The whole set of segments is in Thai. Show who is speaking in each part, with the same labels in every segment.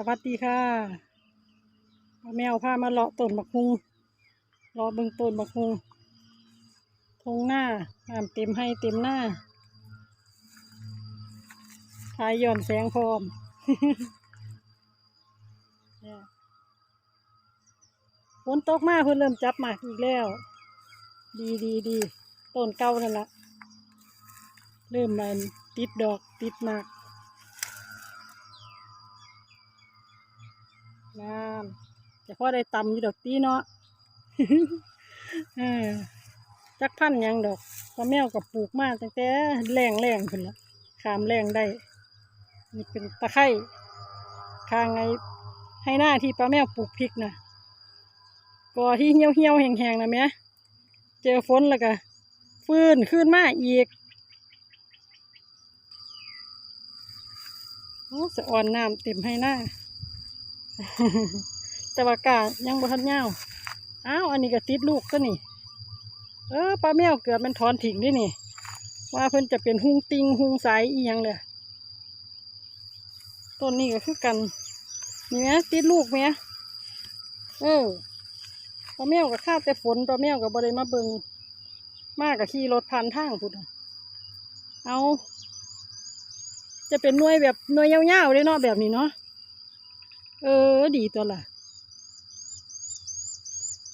Speaker 1: สวัสดีค่ะแมวพามาเลาะต้นบักฮุงเลาะเบิ่งต้นบักฮุงทงหน้าน้ำเต็มให้เต็มหน้าทายย่อนแสงพร้อมฝนตกมากเพิ่นเริ่มจับหมากอีกแล้ว ดีดีดีต้นเก่านั่นละเริ่มมันติดดอกติดหมาก น้ำแต่พอได้ตำอยู่ดอกตีเนาะเออจักพันยังดอกปลาแมวกับปลูกมากตั้งแต่แรงแรงขึ้นละขามแรงได้ นี่เป็นตะไคร่คางไงให้หน้าที่ปลาแมวปลูกพริกนะก่อที่เหี่ยวเหี่ยวแห้งๆนะแม่เจอฝนแล้วก็ฟื้นขึ้นมาอีกโอ้สะอ่อนน้ำเต็มให้หน้า แต่ว่ากายังบ่ทันยาวอ้าวอันนี้ก็ติดลูกก็นี่ เออปลาแมวเกือบมันถอนถิ่งด้วยนี่ ว่าเพิ่นจะเป็นหุงติงหุงสายอีหยังเลยต้นนี้ก็คือกันนี่แหมติดลูกแหมเออปลาแมวก็ข้าแต่ฝนปลาแมวก็บ่ได้มาเบิงมากกับขี่รถผ่านทางพุ่นน่ะเอา จะเป็นหน่วยแบบหน่วยยาวๆเลยเนาะแบบนี้เนาะ เออ ดีตัวละ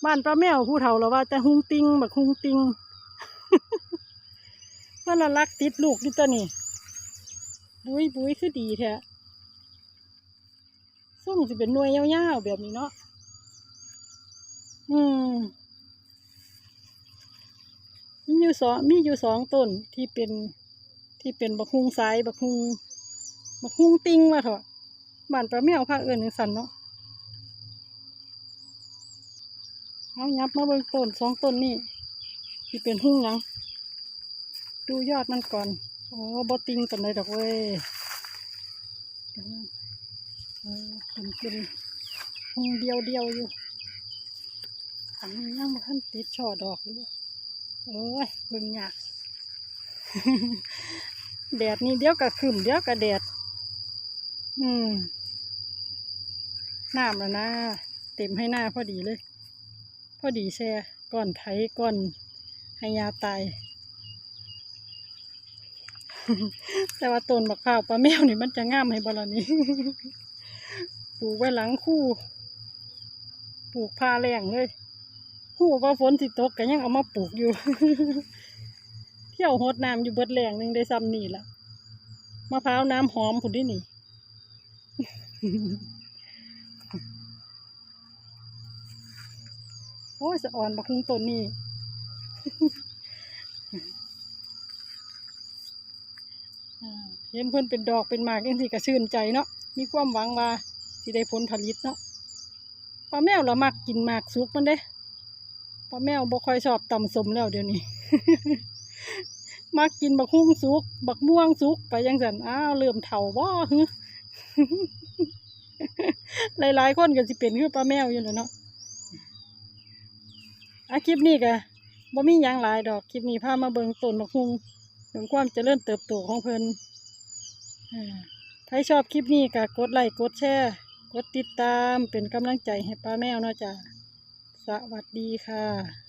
Speaker 1: บ้านป้าแมวผู้เฒ่าเราว่าแต่หุงติงแบบหุงติงว่าเรารักติดลูกนี่ตัวนี่บุ้ยบุ้ยคือดีแท้ส้มจะเป็นหน่วยยาวๆแบบนี้เนาะ อืม มีอยู่สองมีอยู่สองต้นที่เป็นที่เป็นบักฮุงสายบักฮุงบักฮุงติงว่าเถอะ บ้านปลาแมวภาคอื่นจังสันเนาะเอายับมาเบิ่งต้นสองต้นนี่ที่เป็นหุ่งยังดูยอดมันก่อน โอ้บอติงกันเลยดอกเว้ยเออเป็นเป็นหุ่งเดียวเดียวอยู่อันนี้ยังบ่ทันติดช่อดอกอยู่โอ้ยเบิ่งยากแดดนี่เดี๋ยวก็ขึ้นเดี๋ยวก็แดด อืม น้ำแล้วนะ เต็มให้หน้าพอดีเลย พอดีแช่ก่อนไถก่อนให้ยาตาย แต่ว่าต้นบักพร้าวปลาแมวนี่มันจะงามให้บลานี้ปลูกไว้หลังคู่ ปลูกพาแรงเลยหูว่าฝนสิตกก็ยังเอามาปลูกอยู่ เที่ยวหดน้ำอยู่เบิดแรงหนึ่งได้ซ้ำนี่ละมะพร้าวน้ำหอมผุดดินี่ อ้ยสะอ่อนบักคุงต้นนี่เห็นเพิ่อนเป็นดอกเป็นหมากยังสิก็ชื่นใจเนาะมีความหวังว่าสิได้ผลผลิตเนาะปลาแมวเรามักกินหมากสุกมันเด้ปลาแมวบ่ค่อยชอบตำสมแล้วเดี๋ยวนี้มักกินบักฮุ้งสุก บักม่วงสุกไปยังสันอ้าวเริ่มเฒ่าบ่ฮึหลายๆคนก็สิเป็นคือปลาแมวอยู่แหล้วเนาะ อาคลิปนี้ก็บ่มีหยังหลายดอกคลิปนี้พามาเบิ่งต้นมะฮุงเบิ่งความเจริญเติบโตของเพิ่นถ้าชอบคลิปนี้ก็กดไลค์กดแชร์กดติดตามเป็นกำลังใจให้ป้าแมวเนาะจ้ะสวัสดีค่ะ